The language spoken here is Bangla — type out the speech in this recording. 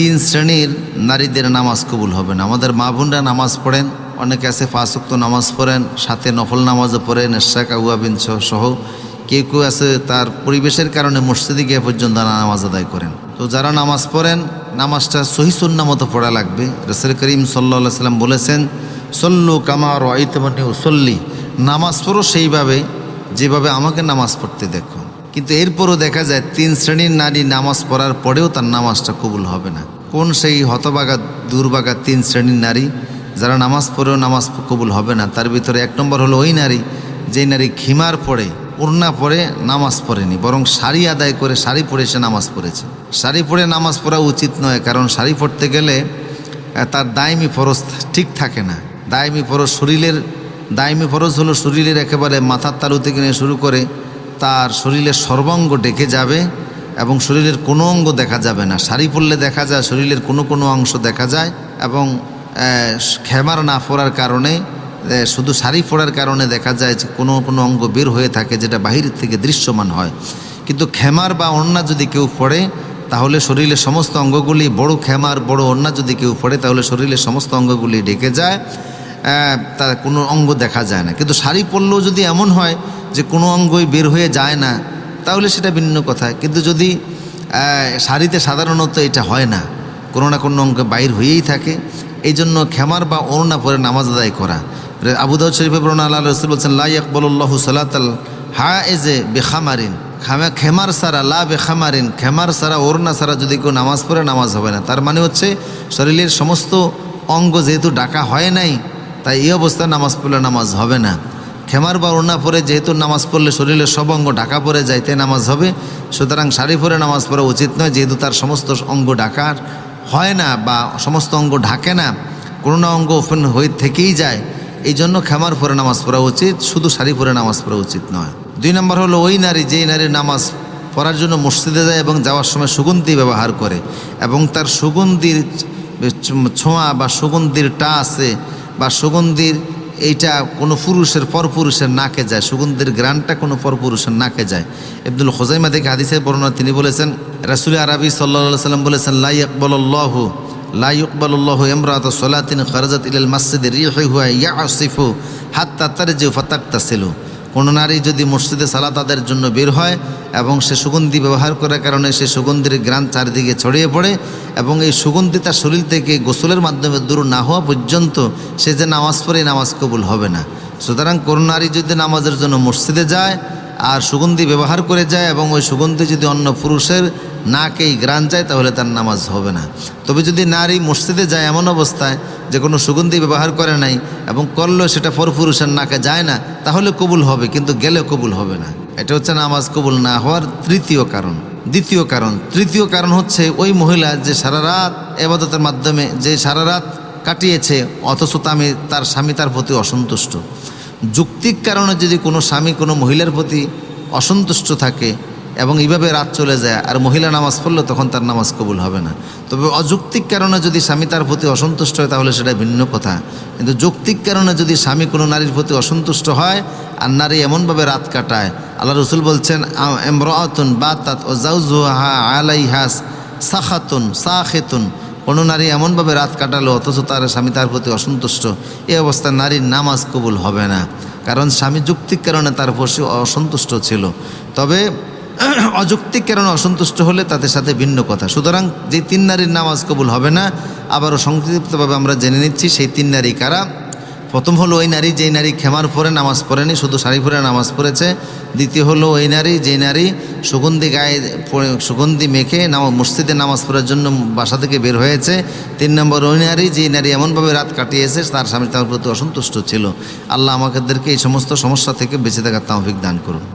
তিন শ্রেণির নারীদের নামাজ কবুল হবে না। আমাদের মা বোনরা নামাজ পড়েন, অনেকে আছে ফাঁসুক্ত নামাজ পড়েন, সাথে নফল নামাজও পড়েন এশাক আগুয়াবিন সহ কেউ কেউ আছে তার পরিবেশের কারণে মসজিদে গিয়ে পর্যন্ত নামাজ আদায় করেন। তো যারা নামাজ পড়েন, নামাজটা সহি সুন্না মতো পড়া লাগবে। রসুল করিম সাল্লা সাল্লাম বলেছেন, সল্লু কামার ওয়াইতমানি সল্লি নামাজ পড়ো সেইভাবে, যেভাবে আমাকে নামাজ পড়তে দেখো। কিন্তু এরপরও দেখা যায় তিন শ্রেণির নারী নামাজ পড়ার পরেও তার নামাজটা কবুল হবে না। কোন সেই হতবাগা দুর্বাগা তিন শ্রেণির নারী যারা নামাজ পড়েও নামাজ কবুল হবে না, তার ভিতরে এক নম্বর হলো ওই নারী যেই নারী খিমার পড়ে ওড়না পরে নামাজ পড়েনি, বরং শাড়ি আদায় করে শাড়ি পরে সে নামাজ পড়েছে। শাড়ি পরে নামাজ পড়া উচিত নয়, কারণ শাড়ি পরতে গেলে তার দায়মি ফরজ ঠিক থাকে না। দায়মি ফরজ শরীরের, দায়মি ফরজ হলো শরীরের একেবারে মাথার তালু থেকে নিয়ে শুরু করে তার শরীরের সর্বাঙ্গ ডেকে যাবে এবং শরীরের কোনো অঙ্গ দেখা যাবে না। শাড়ি পরলে দেখা যায়, শরীরের কোনো কোনো অংশ দেখা যায় এবং খেমার না পরার কারণে শুধু শাড়ি পরার কারণে দেখা যায় যে কোনো কোনো অঙ্গ বের হয়ে থাকে যেটা বাহির থেকে দৃশ্যমান হয়। কিন্তু খেমার বা ওড়না যদি কেউ পড়ে, তাহলে শরীরের সমস্ত অঙ্গগুলি, বড় খেমার বড় ওড়না যদি কেউ পড়ে, তাহলে শরীরের সমস্ত অঙ্গগুলি ডেকে যায় তার কোনো অঙ্গ দেখা যায় না। কিন্তু শাড়ি পরলেও যদি এমন হয় যে কোনো অঙ্গই বের হয়ে যায় না, তাহলে সেটা ভিন্ন কথা। কিন্তু যদি শাড়িতে সাধারণত এটা হয় না, কোনো না কোনো অঙ্গ বাইর হয়েই থাকে এই জন্য খেমার বা অরুণা পরে নামাজ আদায় করা। আবুদাউদ শরীফে বরণ আল্লাহ রসুল বলছেন লাই আকবল্লাহ সালাতাল হা এজে বেখামারিন। খামা খেমার সারা লা বেখামারিন, খেমার সারা ওড়না সারা যদি কেউ নামাজ পড়ে, নামাজ হবে না। তার মানে হচ্ছে, শরীরের সমস্ত অঙ্গ যেহেতু ডাকা হয় নাই, তাই এই অবস্থায় নামাজ পড়লে নামাজ হবে না। খেমার বা ওড়না পরে যেহেতু নামাজ পড়লে শরীরের সব অঙ্গ ঢাকা পরে যাইতে নামাজ হবে, সুতরাং শাড়ি পরে নামাজ পড়া উচিত নয়, যেহেতু তার সমস্ত অঙ্গ ঢাকার হয় না বা সমস্ত অঙ্গ ঢাকে না, কোনো না অঙ্গ ওপেন হয়ে থেকেই যায়, এই জন্য খেমার পরে নামাজ পড়া উচিত, শুধু শাড়ি পরে নামাজ পড়া উচিত নয়। দুই নম্বর হলো, ওই নারী যেই নারীর নামাজ পড়ার জন্য মসজিদে যায় এবং যাওয়ার সময় সুগন্ধি ব্যবহার করে এবং তার সুগন্ধির ছোঁয়া বা সুগন্ধির টা আছে বা সুগন্ধির এইটা কোনো পুরুষের পরপুরুষের নাকে যায়। সুগন্ধির গ্রানটা কোনো পরপুরুষের নাকে যায়। আব্দুল হোজাইমা থেকে হাদিসের বর্ণনা তিনি বলেছেন, রাসুল আরবি সাল্লা সাল্লাম বলেছেন লাই আকবল্লাহ লা ইকবালুল্লাহ ইমরাত সলাতিন খরজাত ইল মসজিদ রিহুয়া ইয়া আসিফু যে তারজু ফাতাক্তাসিলু। কোনো নারী যদি মসজিদে সালাত তাদের জন্য বের হয় এবং সে সুগন্ধি ব্যবহার করার কারণে সে সুগন্ধির গ্রাম চারিদিকে ছড়িয়ে পড়ে এবং এই সুগন্ধি তার শরীর থেকে গোসলের মাধ্যমে দূর না হওয়া পর্যন্ত সে যে নামাজ পড়ে নামাজ কবুল হবে না। সুতরাং কোনো নারী যদি নামাজের জন্য মসজিদে যায় আর সুগন্ধি ব্যবহার করে যায় এবং ওই সুগন্ধি যদি অন্য পুরুষের নাকেই গ্রান যায় তাহলে তার নামাজ হবে না। তবে যদি নারী মসজিদে যায় এমন অবস্থায় যে কোনো সুগন্ধি ব্যবহার করে নাই এবং করলেও সেটা পরপুরুষের নাকে যায় না, তাহলে কবুল হবে, কিন্তু গেলে কবুল হবে না। এটা হচ্ছে নামাজ কবুল না হওয়ার তৃতীয় কারণ। দ্বিতীয় কারণ, তৃতীয় কারণ হচ্ছে ওই মহিলা যে সারা রাত এবাদতের মাধ্যমে, যে সারা রাত কাটিয়েছে, অথচ তামি তার স্বামী তার প্রতি অসন্তুষ্ট। যুক্তিক কারণে যদি কোনো স্বামী কোনো মহিলার প্রতি অসন্তুষ্ট থাকে এবং এইভাবে রাত চলে যায়, আর মহিলা নামাজ পড়লে তখন তার নামাজ কবুল হবে না। তবে অযৌক্তিক কারণে যদি স্বামী তার প্রতি অসন্তুষ্ট হয়, তাহলে সেটা ভিন্ন কথা। কিন্তু যৌক্তিক কারণে যদি স্বামী কোনো নারীর প্রতি অসন্তুষ্ট হয়, আর নারী এমনভাবে রাত কাটায়, আল্লাহ রসুল বলছেন এমরাতুন বাতাত ও জাউজুহা আলাইহাস সাখাতুন সাখেতুন। কোনো নারী এমনভাবে রাত কাটালো, অথচ তার স্বামী তার প্রতি অসন্তুষ্ট, এই অবস্থায় নারীর নামাজ কবুল হবে না। কারণ স্বামী যুক্তিক কারণে তার উপর অসন্তুষ্ট ছিল। তবে অযৌক্তিক কারণে অসন্তুষ্ট হলে তাদের সাথে ভিন্ন কথা। সুতরাং যে তিন নারীর নামাজ কবুল হবে না, আবারও সংক্ষিপ্তভাবে আমরা জেনে নিচ্ছি সেই তিন নারী কারা। প্রথম হলো ওই নারী যেই নারী খেমার পরে নামাজ পড়েনি, শুধু শাড়ি পরে নামাজ পড়েছে। দ্বিতীয় হলো ওই নারী যেই নারী সুগন্ধি গায়ে সুগন্ধি মেখে নাম, মসজিদে নামাজ পড়ার জন্য বাসা থেকে বের হয়েছে। তিন নম্বর, ওই নারী যেই নারী এমনভাবে রাত কাটিয়েছে, তার স্বামী তার প্রতি অসন্তুষ্ট ছিল। আল্লাহ আমাদেরকে এই সমস্ত সমস্যা থেকে বেঁচে থাকার তামফিক দান করুন।